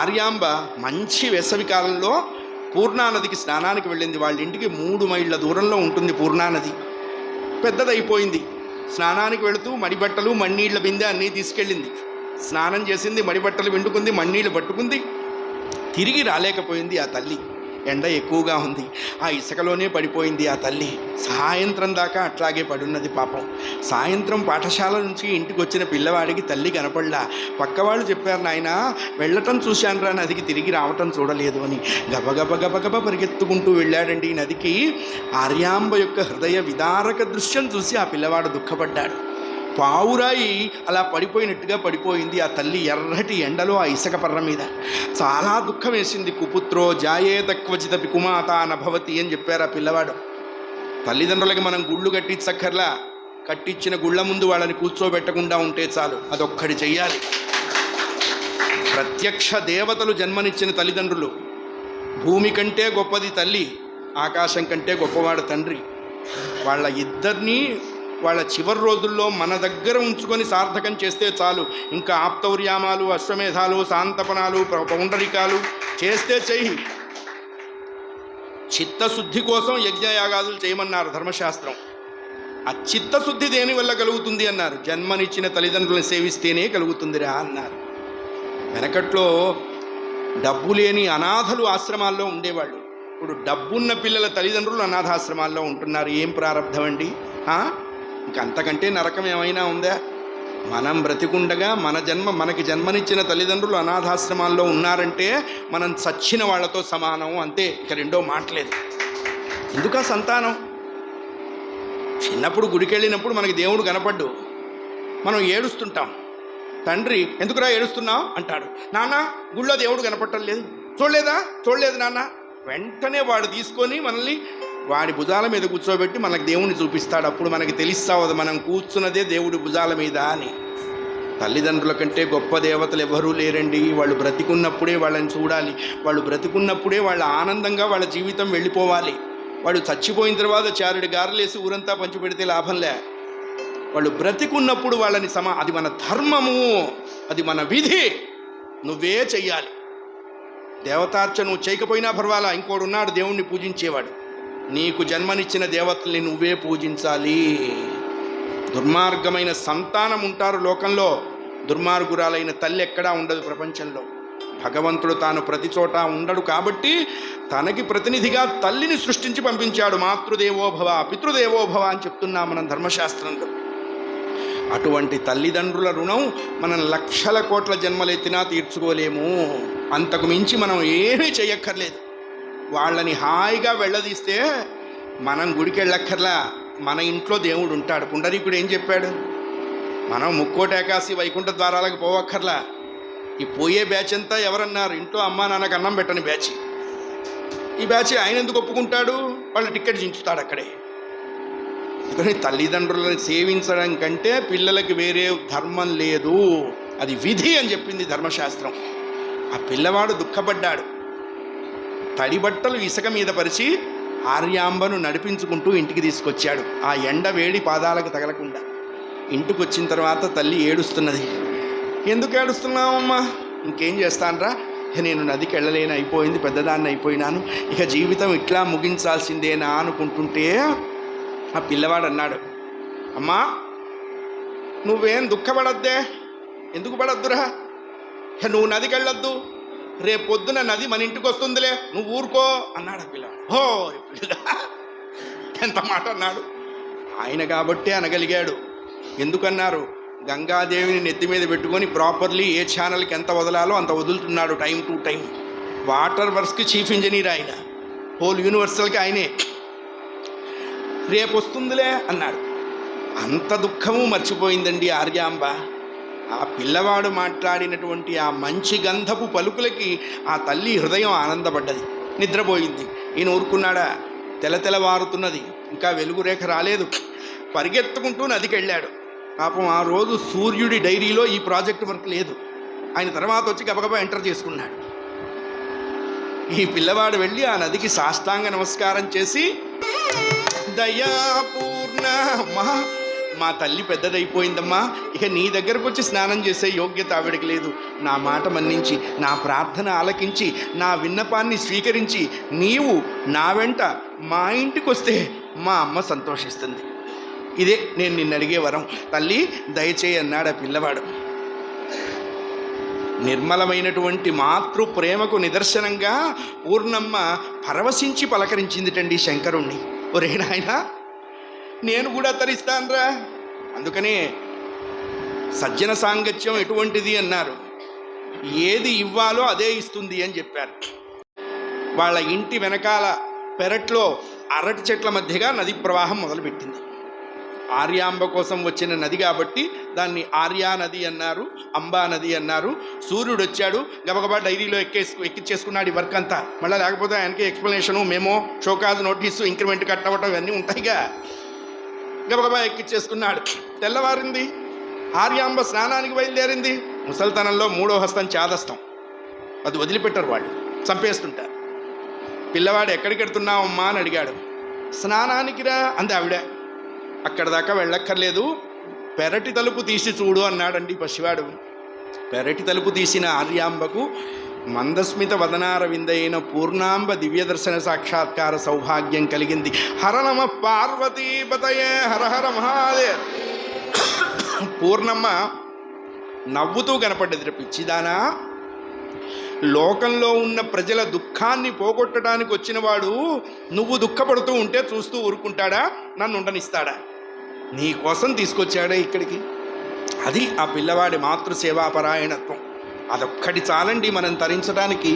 ఆర్యాంబ మంచి వేసవి కాలంలో పూర్ణానదికి స్నానానికి వెళ్ళింది. వాళ్ళ ఇంటికి మూడు మైళ్ళ దూరంలో ఉంటుంది పూర్ణానది పెద్దదైపోయింది. స్నానానికి వెళుతూ మడిబట్టలు మన్నీళ్ళ బిందె అన్నీ తీసుకెళ్ళింది. స్నానం చేసింది మడిబట్టలు వెండుకుంది మన్నీళ్ళు పట్టుకుంది. తిరిగి రాలేకపోయింది ఆ తల్లి. ఎండ ఎక్కువగా ఉంది. ఆ ఇసుకలోనే పడిపోయింది ఆ తల్లి. సాయంత్రం దాకా అట్లాగే పడున్నది పాపం. సాయంత్రం పాఠశాల నుంచి ఇంటికి వచ్చిన పిల్లవాడికి తల్లి కనపడలా. పక్కవాళ్ళు చెప్పారు నాయన వెళ్ళటం చూశానురా నదికి తిరిగి రావటం చూడలేదు అని. గబగబ గబగబ పరిగెత్తుకుంటూ వెళ్ళాడండి ఈ నదికి. ఆర్యాంబ యొక్క హృదయ విదారక దృశ్యం చూసి ఆ పిల్లవాడు దుఃఖపడ్డాడు. పావురాయి అలా పడిపోయినట్టుగా పడిపోయింది. ఆ తల్లి ఎర్రటి ఎండలో ఆ ఇసుక పర్ర మీద. చాలా దుఃఖం వేసింది. కుపుత్రో జాయేత క్వచితపి కుమాత నభవతి అని చెప్పారు ఆ పిల్లవాడు. తల్లిదండ్రులకి మనం గుళ్ళు కట్టించక్కర్లా. కట్టించిన గుళ్ళ ముందు వాళ్ళని కూర్చోబెట్టకుండా ఉంటే చాలు. అదొక్కడి చెయ్యాలి. ప్రత్యక్ష దేవతలు జన్మనిచ్చిన తల్లిదండ్రులు. భూమి కంటే గొప్పది తల్లి ఆకాశం కంటే గొప్పవాడు తండ్రి. వాళ్ళ ఇద్దరినీ వాళ్ళ చివరి రోజుల్లో మన దగ్గర ఉంచుకొని సార్థకం చేస్తే చాలు. ఇంకా ఆప్తౌర్యామాలు అశ్వమేధాలు శాంతపనాలు పౌండరికాలు చేస్తే చెయ్యి. చిత్తశుద్ధి కోసం యజ్ఞయాగాదులు చేయమన్నారు ధర్మశాస్త్రం. ఆ చిత్తశుద్ధి దేని వల్ల కలుగుతుంది అన్నారు. జన్మనిచ్చిన తల్లిదండ్రులను సేవిస్తేనే కలుగుతుందిరా అన్నారు. వెనకట్లో డబ్బు లేని అనాథలు ఆశ్రమాల్లో ఉండేవాళ్ళు. ఇప్పుడు డబ్బున్న పిల్లల తల్లిదండ్రులు అనాథాశ్రమాల్లో ఉంటున్నారు. ఏం ప్రారంభం అండి ఇంకంతకంటే నరకం ఏమైనా ఉందా? మనం బ్రతికుండగా మన జన్మ మనకి జన్మనిచ్చిన తల్లిదండ్రులు అనాథాశ్రమాల్లో ఉన్నారంటే మనం చచ్చిన వాళ్ళతో సమానం అంతే ఇక రెండో మాటలేదు ఎందుకా సంతానం? చిన్నప్పుడు గుడికి వెళ్ళినప్పుడు మనకి దేవుడు కనపడ్డు. మనం ఏడుస్తుంటాం. తండ్రి ఎందుకురా ఏడుస్తున్నావు? అంటాడు. నాన్న గుళ్ళో దేవుడు కనపడటం లేదు. చూడలేదా? చూడలేదు నాన్న. వెంటనే వాడు తీసుకొని మనల్ని వాడి భుజాల మీద కూర్చోబెట్టి మనకు దేవుణ్ణి చూపిస్తాడు. అప్పుడు మనకి తెలుస్తావదు మనం కూర్చున్నదే దేవుడి భుజాల మీద అని. తల్లిదండ్రుల కంటే గొప్ప దేవతలు ఎవరూ లేరండి. వాళ్ళు బ్రతికున్నప్పుడే వాళ్ళని చూడాలి. వాళ్ళు బ్రతికున్నప్పుడే వాళ్ళ ఆనందంగా వాళ్ళ జీవితం వెళ్ళిపోవాలి. వాళ్ళు చచ్చిపోయిన తర్వాత చారుడి గారలేసి ఊరంతా పంచిపెడితే లాభంలే వాళ్ళు బ్రతికున్నప్పుడు వాళ్ళని సమా అది మన ధర్మము. అది మన విధి. నువ్వే చెయ్యాలి. దేవతార్చ నువ్వు చేయకపోయినా పర్వాలా? ఇంకోడు ఉన్నాడు దేవుణ్ణి పూజించేవాడు. నీకు జన్మనిచ్చిన దేవతల్ని నువ్వే పూజించాలి. దుర్మార్గమైన సంతానం ఉంటారు లోకంలో. దుర్మార్గురాలైన తల్లి ఎక్కడా ఉండదు ప్రపంచంలో. భగవంతుడు తాను ప్రతి చోట ఉండడు కాబట్టి తనకి ప్రతినిధిగా తల్లిని సృష్టించి పంపించాడు. మాతృదేవోభవ పితృదేవోభవ అని చెప్తున్నాం మనం ధర్మశాస్త్రంలో. అటువంటి తల్లిదండ్రుల రుణం మనం లక్షల కోట్ల జన్మలెత్తినా తీర్చుకోలేము. అంతకు మించి మనం ఏమీ చేయక్కర్లేదు. వాళ్ళని హాయిగా వెళ్ళదీస్తే మనం గుడికి వెళ్ళక్కర్లా మన ఇంట్లో దేవుడు ఉంటాడు. పుండరీకుడు ఏం చెప్పాడు? మనం ముక్కోటేకాసి వైకుంఠ ద్వారాలకు పోవక్కర్లా. ఈ పోయే బ్యాచ్ అంతా ఎవరన్నారు? ఇంట్లో అమ్మా నాన్నకు అన్నం పెట్టని బ్యాచ్. ఈ బ్యాచ్ ఆయన ఎందుకు ఒప్పుకుంటాడు? వాళ్ళు టికెట్ చించుతాడు అక్కడే. కానీ తల్లిదండ్రులను సేవించడం కంటే పిల్లలకి వేరే ధర్మం లేదు. అది విధి అని చెప్పింది ధర్మశాస్త్రం. ఆ పిల్లవాడు దుఃఖపడ్డాడు. తడి బట్టలు ఇసుక మీద పరిచి ఆర్యాంబను నడిపించుకుంటూ ఇంటికి తీసుకొచ్చాడు. ఆ ఎండ వేడి పాదాలకు తగలకుండా. ఇంటికి వచ్చిన తర్వాత తల్లి ఏడుస్తున్నది. ఎందుకు ఏడుస్తున్నావమ్మా? ఇంకేం చేస్తానరా? నేను నదికి వెళ్ళలేని అయిపోయింది పెద్దదాన్ని అయిపోయినాను. ఇక జీవితం ఇట్లా ముగించాల్సిందేనా అనుకుంటుంటే ఆ పిల్లవాడు అన్నాడు. అమ్మా నువ్వేం దుఃఖపడద్దే? ఎందుకు పడద్దురా? నువ్వు నదికి వెళ్ళొద్దు రేపు నది మన ఇంటికి వస్తుందిలే. నువ్వు ఊరుకో. అన్నాడు ఆ పిల్లవాడు. హో పిల్ల. ఎంత మాట అన్నాడు? ఆయన కాబట్టే అనగలిగాడు. ఎందుకన్నారు? గంగాదేవిని నెత్తి మీద పెట్టుకొని ప్రాపర్లీ ఏ ఛానల్కి ఎంత వదలాలో అంత వదులుతున్నాడు టైం టు టైం. వాటర్ వర్క్స్కి చీఫ్ ఇంజనీర్ ఆయన. హోల్ యూనివర్సల్కి ఆయనే. రేపు వస్తుందిలే అన్నాడు. అంత దుఃఖము మర్చిపోయిందండి ఆర్యాంబ. ఆ పిల్లవాడు మాట్లాడినటువంటి ఆ మంచి గంధపు పలుకులకి ఆ తల్లి హృదయం ఆనందపడ్డది. నిద్రపోయింది. ఈయన ఊరుకున్నాడా? తెలతెలవారుతున్నది ఇంకా వెలుగురేఖ రాలేదు. పరిగెత్తుకుంటూ నదికి వెళ్ళాడు పాపం ఆ రోజు సూర్యుడి డైరీలో ఈ ప్రాజెక్ట్ వర్క్ లేదు. ఆయన తర్వాత వచ్చి గబగబా ఎంటర్ చేసుకున్నాడు. ఈ పిల్లవాడు వెళ్ళి ఆ నదికి సాష్టాంగ నమస్కారం చేసి దయాపూర్ణ మహా మా తల్లి పెద్దదైపోయిందమ్మా. ఇక నీ దగ్గరకు వచ్చి స్నానం చేసే యోగ్యత ఆవిడకి లేదు. నా మాట మన్నించి నా ప్రార్థన ఆలకించి నా విన్నపాన్ని స్వీకరించి నీవు నా వెంట మా ఇంటికి వస్తే మా అమ్మ సంతోషిస్తుంది. ఇదే నేను నిన్ను అడిగే వరం. తల్లి దయచేయి అన్నాడు ఆ పిల్లవాడు. నిర్మలమైనటువంటి మాతృ ప్రేమకు నిదర్శనంగా పూర్ణమ్మ పరవశించి పలకరించిందిటండి శంకరుణ్ణి. ఒరే నాయనా నేను కూడా తరిస్తానురా. అందుకనే సజ్జన సాంగత్యం ఎటువంటిది అన్నారు. ఏది ఇవ్వాలో అదే ఇస్తుంది అని చెప్పారు. వాళ్ళ ఇంటి వెనకాల పెరట్లో అరటి చెట్ల మధ్యగా నది ప్రవాహం మొదలుపెట్టింది. ఆర్యాంబ కోసం వచ్చిన నది కాబట్టి దాన్ని ఆర్యా నది అన్నారు అంబా నది అన్నారు. సూర్యుడు వచ్చాడు గబగబా డైరీలో ఎక్కేసు ఎక్కించేసుకున్నాడు ఈ వర్క్ అంతా. మళ్ళీ లేకపోతే ఆయనకి explanation memo show cause notice increment cut అవ్వటం ఇవన్నీ ఉంటాయిగా. గబగబా ఎక్కిచ్చేసుకున్నాడు. తెల్లవారింది. ఆర్యాంబ స్నానానికి బయలుదేరింది. ముసల్తనంలో మూడో హస్తం చాదస్తం. అది వదిలిపెట్టరు వాళ్ళు. చంపేస్తుంటారు. పిల్లవాడు ఎక్కడికెడుతున్నావమ్మా అని అడిగాడు. స్నానానికి రా అంది ఆవిడ. అక్కడ దాకా వెళ్ళక్కర్లేదు. పెరటి తలుపు తీసి చూడు అన్నాడండి పసివాడు. పెరటి తలుపు తీసిన ఆర్యాంబకు మందస్మిత వదనారవిందైన పూర్ణాంబ దివ్యదర్శన సాక్షాత్కార సౌభాగ్యం కలిగింది. హరనమ పార్వతీపతయే హరహర మహాదేవ్. పూర్ణమ్మ నవ్వుతూ కనపడ్డది పిచ్చిదానా. లోకంలో ఉన్న ప్రజల దుఃఖాన్ని పోగొట్టడానికి వచ్చినవాడు నువ్వు దుఃఖపడుతూ ఉంటే చూస్తూ ఊరుకుంటాడా? నన్ను ఉండనిస్తాడా? నీ కోసం తీసుకొచ్చాడే ఇక్కడికి. అది ఆ పిల్లవాడి మాతృ సేవాపరాయణత్వం అదొక్కటి చాలండి మనం తరించడానికి.